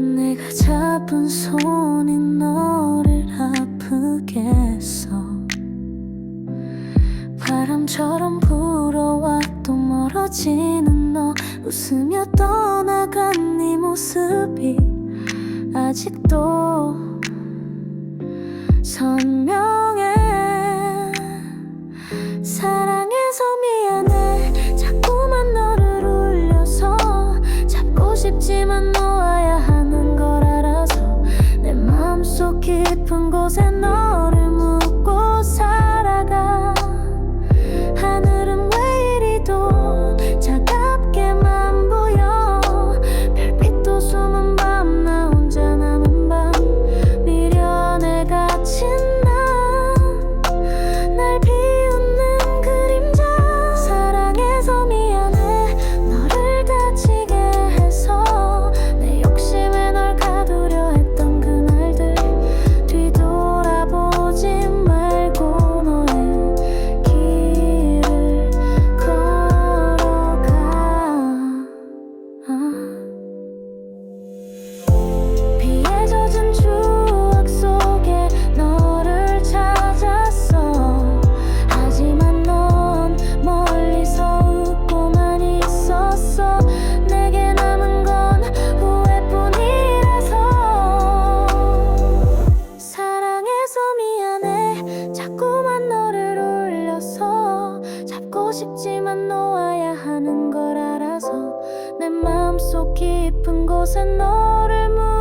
내가 잡은 손이 너 바람처럼 불어와 또 멀어지는 너. 웃으며 떠나간 네 모습이 아직도 선명 잡고 싶지만 놓아야 하는 걸 알아서 내 마음속 깊은 곳에 너를 묻